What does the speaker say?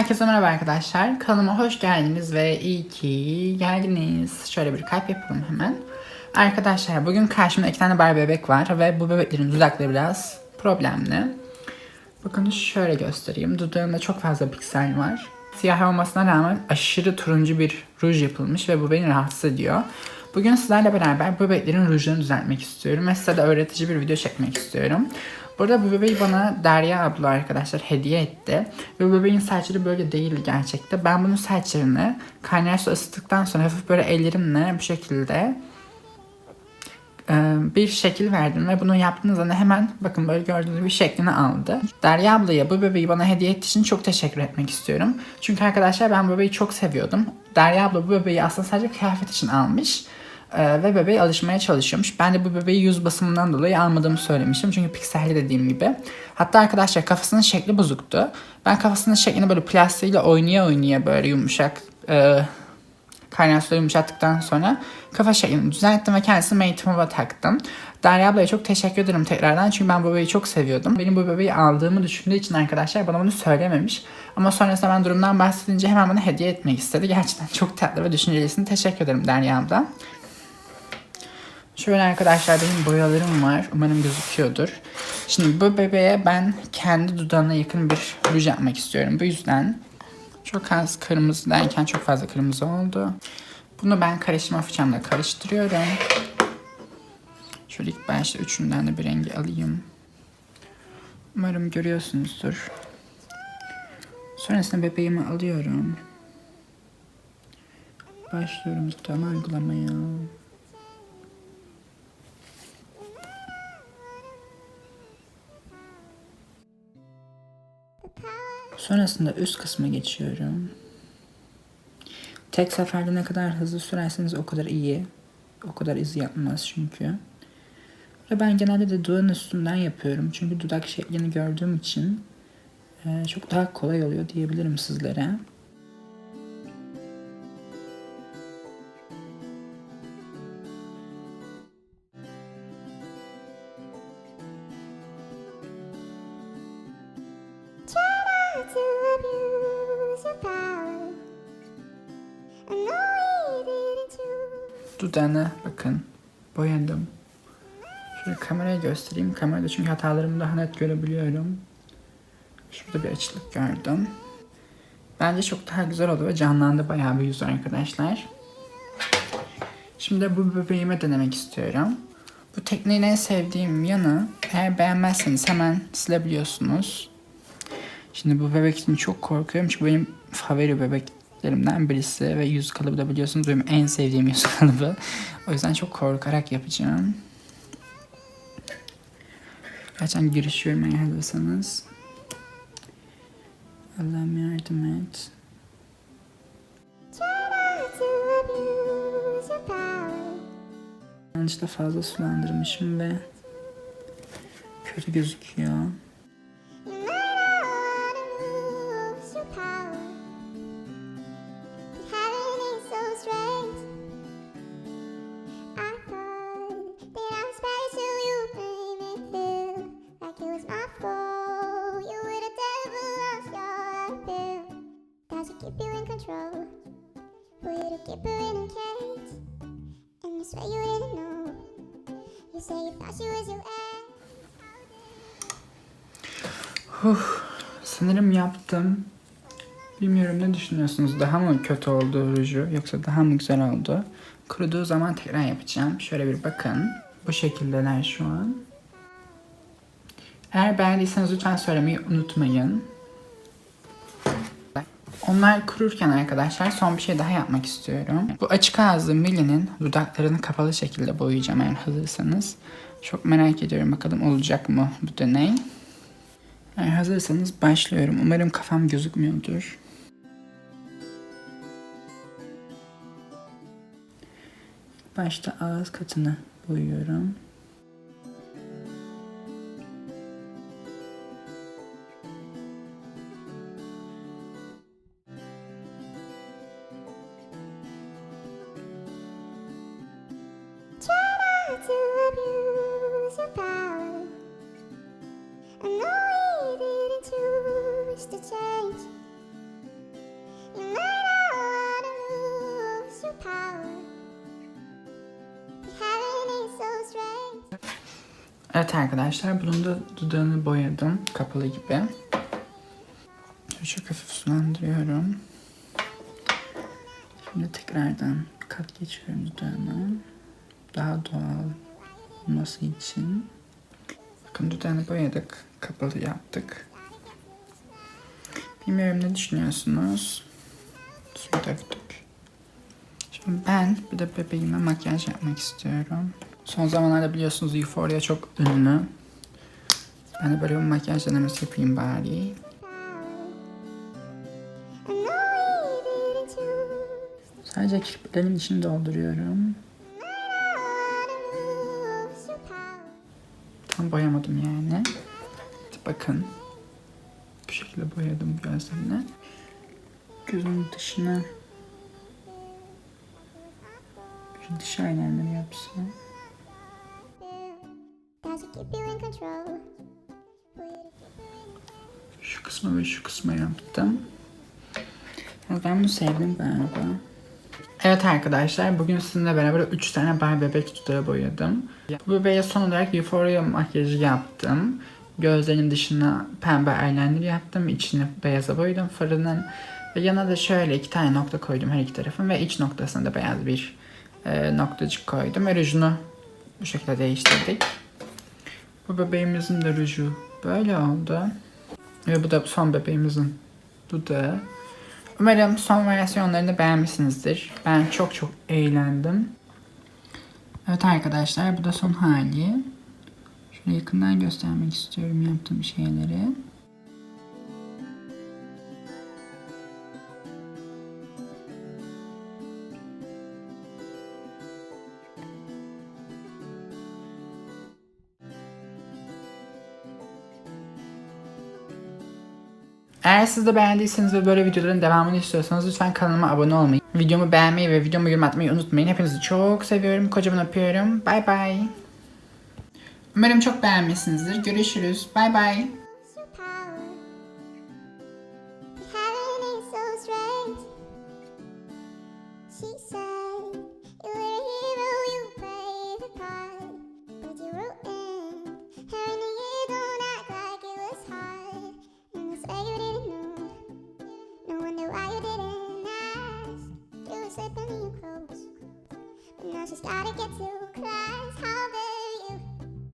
Herkese merhaba arkadaşlar. Kanalıma hoş geldiniz ve iyi ki geldiniz. Şöyle bir kalp yapalım hemen. Arkadaşlar bugün karşımda iki tane Barbie bebek var ve bu bebeklerin dudakları biraz problemli. Bakın şöyle göstereyim. Dudağında çok fazla piksel var. Siyah olmasına rağmen aşırı turuncu bir ruj yapılmış ve bu beni rahatsız ediyor. Bugün sizlerle beraber bebeklerin rujlarını düzeltmek istiyorum ve size de öğretici bir video çekmek istiyorum. Burada bu bebeği bana Derya abla arkadaşlar hediye etti. Ve bu bebeğin saçları böyle değildi gerçekte. Ben bunun saçlarını kaynar su ısıttıktan sonra hafif böyle ellerimle bu şekilde bir şekil verdim ve bunu yaptığınız anda hemen bakın böyle gördüğünüz gibi şeklini aldı. Derya ablaya bu bebeği bana hediye ettiği için çok teşekkür etmek istiyorum. Çünkü arkadaşlar ben bu bebeği çok seviyordum. Derya abla bu bebeği aslında sadece kıyafet için almış. Ee, ve bebeğe alışmaya çalışıyormuş. Ben de bu bebeği yüz basımından dolayı almadığımı söylemiştim. Çünkü pikselli dediğim gibi. Hatta arkadaşlar kafasının şekli bozuktu. Ben kafasının şeklini böyle plastiğiyle oynaya oynaya böyle yumuşak e, kaynar yumuşattıktan sonra kafa şeklini düzelttim ve kendisini Mate taktım. Derya ablaya çok teşekkür ederim tekrardan çünkü ben bu bebeği çok seviyordum. Benim bu bebeği aldığımı düşündüğü için arkadaşlar bana bunu söylememiş. Ama sonrasında ben durumdan bahsedince hemen bana hediye etmek istedi. Gerçekten çok tatlı ve düşüncelisini teşekkür ederim Derya abla. Şöyle arkadaşlar benim boyalarım var. Umarım gözüküyordur. Şimdi bu bebeğe ben kendi dudağına yakın bir ruj yapmak istiyorum. Bu yüzden çok az kırmızı derken çok fazla kırmızı oldu. Bunu ben karıştırma fırçamla karıştırıyorum. Şöyle ilk başta üçünden de bir rengi alayım. Umarım görüyorsunuzdur. Sonrasında bebeğimi alıyorum. Başlıyorum dudağıma uygulamaya. Sonrasında üst kısma geçiyorum. Tek seferde ne kadar hızlı sürerseniz o kadar iyi. O kadar iz yapmaz çünkü. Ve ben genelde de dudağın üstünden yapıyorum. Çünkü dudak şeklini gördüğüm için e, çok daha kolay oluyor diyebilirim sizlere. Dudağına bakın. Boyadım. Şöyle kameraya göstereyim. Kamerada çünkü hatalarımı daha net görebiliyorum. Şurada bir açılık gördüm. Bence çok daha güzel oldu ve canlandı bayağı bir yüz arkadaşlar. Şimdi bu bebeğime denemek istiyorum. Bu tekniğin en sevdiğim yanı eğer beğenmezseniz hemen silebiliyorsunuz. Şimdi bu bebek için çok korkuyorum çünkü benim favori bebeklerimden birisi ve yüz kalıbı da biliyorsunuz benim en sevdiğim yüz kalıbı. O yüzden çok korkarak yapacağım. Gerçekten girişiyorum eğer hazırsanız. Allah'ım yardım et. Yanlışlıkla fazla sulandırmışım ve kötü gözüküyor. And you didn't know. You say you thought she was your ex. Sanırım yaptım. Bilmiyorum ne düşünüyorsunuz? Daha mı kötü oldu ruju yoksa daha mı güzel oldu? Kuruduğu zaman tekrar yapacağım. Şöyle bir bakın. Bu şekildeler şu an. Eğer beğendiyseniz lütfen söylemeyi unutmayın. Onlar kururken arkadaşlar son bir şey daha yapmak istiyorum. Bu açık ağızlı Millie'nin dudaklarını kapalı şekilde boyayacağım eğer hazırsanız. Çok merak ediyorum bakalım olacak mı bu deney. Eğer hazırsanız başlıyorum. Umarım kafam gözükmüyordur. Başta ağız katını boyuyorum. power. I know we didn't choose to change. You might not want to lose your power. Having it so strange. Evet arkadaşlar bunun da dudağını boyadım kapalı gibi. Çok hafif sulandırıyorum. Şimdi tekrardan kat geçiyorum dudağına. Daha doğal olması için. Bakın dudağını boyadık. Kapalı yaptık. Bilmiyorum ne düşünüyorsunuz? Su döktük. Şimdi ben bir de bebeğime makyaj yapmak istiyorum. Son zamanlarda biliyorsunuz Euphoria çok ünlü. Ben de böyle bir makyaj denemesi yapayım bari. Sadece kirpiklerimin içini dolduruyorum. Tam boyamadım yani. Bakın. Bu şekilde boyadım gözlerini. Gözün dışına bir dış eyeliner yapsın. Şu kısmı ve şu kısmı yaptım. Ya Ben bunu sevdim galiba. Evet arkadaşlar bugün sizinle beraber 3 tane Barbie bebek tutarı boyadım. Bu bebeğe son olarak Euphoria makyajı yaptım. Gözlerinin dışına pembe eyeliner yaptım. İçini beyaza boyadım fırının. Ve yana da şöyle iki tane nokta koydum her iki tarafın. Ve iç noktasına da beyaz bir e, noktacık koydum. Ve rujunu bu şekilde değiştirdik. Bu bebeğimizin de ruju böyle oldu. Ve bu da son bebeğimizin dudağı. Umarım son versiyonlarını beğenmişsinizdir. Ben çok çok eğlendim. Evet arkadaşlar bu da son hali. Şöyle yakından göstermek istiyorum yaptığım şeyleri. Eğer siz de beğendiyseniz ve böyle videoların devamını istiyorsanız lütfen kanalıma abone olmayı, videomu beğenmeyi ve videomu yorum atmayı unutmayın. Hepinizi çok seviyorum. Kocaman öpüyorum. Bay bay. Umarım çok beğenmişsinizdir. Görüşürüz. Bay bay.